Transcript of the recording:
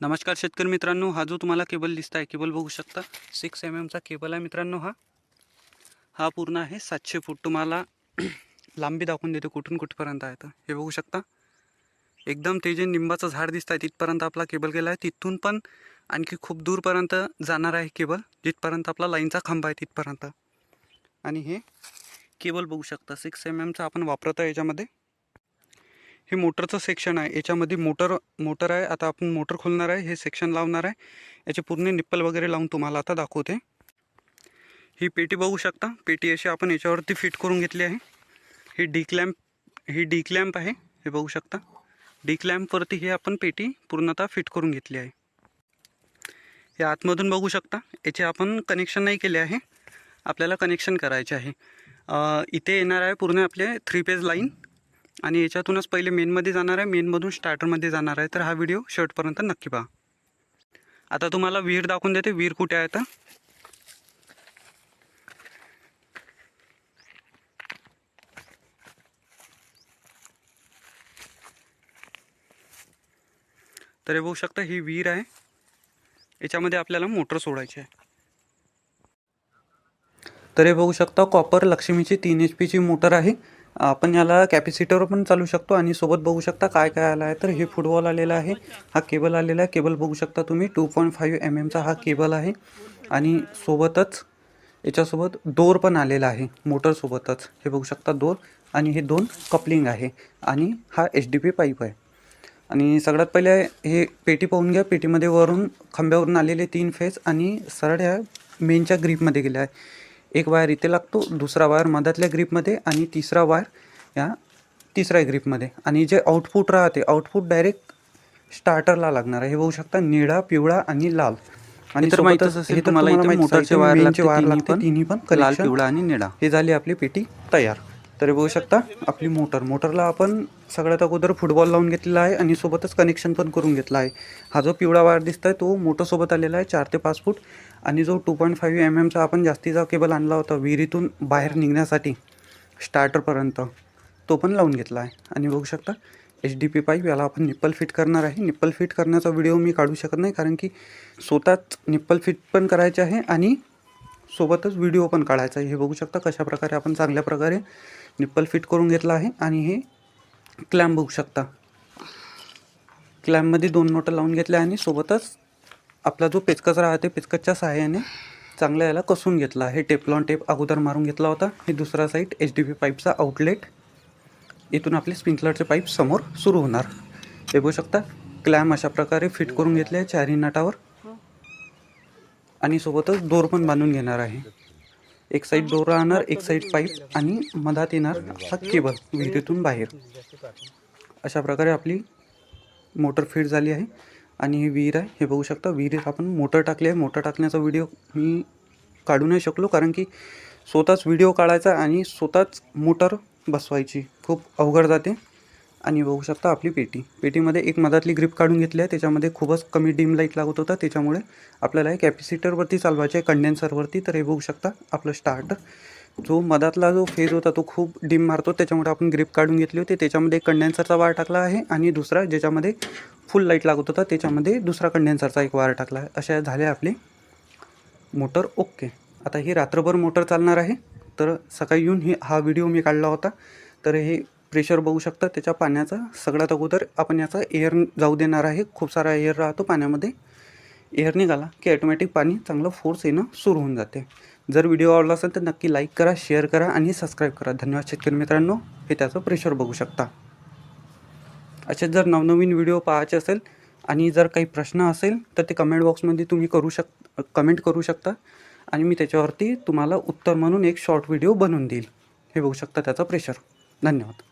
नमस्कार शेतकरी मित्रांनो हा जो तुम्हाला केबल दिसत आहे केबल बघू शकता. सिक्स एम एमचा केबल आहे मित्रांनो हा. हा पूर्ण आहे सातशे फूट. तुम्हाला लांबी दाखवून देते कुठून कुठपर्यंत आहे तर. हे बघू शकता. एकदम ते जे निंबाचं झाड दिसत आहे तिथपर्यंत आपला केबल गेला आहे. तिथून पण आणखी खूप दूरपर्यंत जाणार आहे केबल जिथपर्यंत आपला लाईनचा खांबा आहे तिथपर्यंत. आणि हे केबल बघू शकता. सिक्स एम एमचा आपण वापरत आहे याच्यामध्ये. हे मोटरचं सेक्शन आहे. याच्यामध्ये मोटर मोटर आहे. आता आपण मोटर खोलणार आहे. हे सेक्शन लावणार आहे. याचे पूर्ण निप्पल वगैरे लावून तुम्हाला आता दाखवते. ही पेटी बघू शकता. पेटी अशी आपण याच्यावरती फिट करून घेतली आहे. ही डी क्लॅम्प ही डी क्लॅम्प आहे. हे बघू शकता. डी क्लॅम्पवरती हे आपण पेटी पूर्णतः फिट करून घेतली आहे. हे आतमधून बघू शकता. याचे आपण कनेक्शन नाही केले आहे. आपल्याला कनेक्शन करायचे आहे. इथे येणार आहे पूर्ण आपले थ्री पेज लाईन आणि याच्यातूनच पहिले मेनमध्ये जाणार आहे मेनमधून स्टार्टरमध्ये जाणार आहे. तर हा व्हिडिओ शेवटपर्यंत नक्की पहा. आता तुम्हाला विहीर दाखवून देते. विहीर कुठे आहे तर तर हे बघू शकता ही विहीर आहे. याच्यामध्ये आपल्याला मोटर सोडायची आहे. तर हे बघू शकता कॉपर लक्ष्मीची तीन एच पीची मोटर आहे. आपण याला कॅपेसिटर पण चालू शकतो आणि सोबत बघू शकता काय काय आलं आहे. तर हे फुटबॉल आलेला आहे. हा केबल आलेला आहे. केबल बघू शकता तुम्ही. टू पॉईंट फाईव्ह एम एमचा हा केबल आहे. आणि सोबतच याच्यासोबत दोर पण आलेला आहे. मोटरसोबतच हे बघू शकता दोर आणि हे दोन कपलिंग आहे. आणि हा एच डी पी पाईप आहे. आणि सगळ्यात पहिले हे पेटी पाहून घ्या. पेटीमध्ये वरून खांब्यावरून आलेले तीन फेस आणि सरळ ह्या मेनच्या ग्रीपमध्ये गेल्या आहे. एक वायर इथे लागतो दुसरा वायर मधातल्या ग्रीपमध्ये आणि तिसरा वायर या तिसऱ्या ग्रीपमध्ये. आणि जे आउटपुट राहते आउटपुट डायरेक्ट स्टार्टरला लागणार आहे. हे बघू शकता निळा पिवळा आणि लाल. आणि तर माहीतच असेल तुम्हाला इथे मोटरचे वायर वायर तिन्ही लागते पण. तिन्ही पण लाल. पिवळा आणि निळा. हे झाली आपली पेटी तयार. तर बघू शकता. आपली मोटर. मोटरला आपण सगळ्यात अगोदर फुटबॉल लावून घेतलेला आहे आणि सोबतच कनेक्शन पण करून घेतला आहे. हा जो पिवळा वायर दिसतोय तो मोटरसोबत आलेला आहे चार ते पाच फूट आणि जो टू पॉईंट फाईव्ह एम एमचा आपण जास्तीचा केबल आणला होता विहिरीतून बाहेर निघण्यासाठी स्टार्टरपर्यंत तो पण लावून घेतला आहे. आणि बघू शकता एच डी पी पाईप याला आपण निप्पल फिट करणार आहे. निप्पल फिट करण्याचा व्हिडिओ मी काढू शकत नाही कारण की स्वतःच निप्पल फिट पण करायचे आहे आणि सोबतच व्हिडिओ पण काढायचा आहे. हे बघू शकता कशा प्रकारे आपण चांगल्या प्रकारे निप्पल फिट करून घेतला आहे आणि हे क्लॅम्प बघू शकता. क्लॅम्पमध्ये दोन नोटं लावून घेतल्या आणि सोबतच आपला जो पेचकस राहते पेचकसच्या सहाय्याने चांगल्या याला कसून घेतला. आहे टेपलॉन टेप अगोदर मारून घेतला होता. हे दुसरा साईड एच डी पी पाईपचा आउटलेट इथून आपले स्प्रिंकलरचे पाईप समोर सुरू होणार. हे बघू शकता. क्लॅम अशा प्रकारे फिट करून घेतले आहे चारही नटावर. आणि सोबतच दोर पण बांधून घेणार आहे. एक साईड दोर राहणार एक साईड पाईप आणि मधात येणार हा केबल विहिरीतून बाहेर. अशा प्रकारे आपली मोटर फिट झाली आहे आणि ही विहीर आहे. हे बघू शकता विहिरीत आपण मोटर टाकली आहे. मोटर टाकण्याचा व्हिडिओ मी काढू नाही शकलो कारण की स्वतःच व्हिडिओ काढायचा आणि स्वतःच मोटर बसवायची खूप अवघड जाते. आणि बघू शकता आपली पेटी. पेटीमध्ये एक मधातली ग्रिप काढून घेतली आहे. त्याच्यामध्ये खूपच कमी डिम लाइट लागत होता. त्याच्यामुळे आपल्याला हे कॅपॅसिटरवरती चालवायचे आहे कंडेन्सरवरती तर हे बघू शकता आपलं स्टार्टर जो मधातला जो फेज होता तो खूप डिम मारतो. त्याच्यामुळे आपण ग्रिप काढून घेतली होती. त्याच्यामध्ये एक कंडेन्सरचा वायर टाकला आहे आणि दुसरा ज्याच्यामध्ये फुल लाइट लागत होता त्याच्यामध्ये दुसरा कंडेन्सरचा एक वायर टाकला आहे. अशा झाले आपले मोटर ओके आता ही रात्रभर मोटर चालणार आहे. तर सकाळी येऊन ही हा व्हिडिओ मी काढला होता. तर हे प्रेशर बघू शकता त्याच्या पाण्याचा सगळ्यात अगोदर आपण याचा एअर जाऊ देणार आहे. खूप सारा एअर राहतो पाण्यामध्ये. एअर निघाला की ॲटोमॅटिक पाणी चांगलं फोर्स येणं सुरू होऊन जाते. जर व्हिडिओ आवडला असेल तर नक्की लाईक करा शेअर करा आणि सबस्क्राईब करा. धन्यवाद शेतकरी मित्रांनो. हे त्याचं प्रेशर बघू शकता. असे जर नवनवीन व्हिडिओ पाहायचे असेल आणि जर काही प्रश्न असेल तर ते कमेंट बॉक्समध्ये तुम्ही करू शक कमेंट करू शकता. आणि मी त्याच्यावरती तुम्हाला उत्तर म्हणून एक शॉर्ट व्हिडिओ बनवून देईल. हे बघू शकता त्याचं प्रेशर धन्यवाद.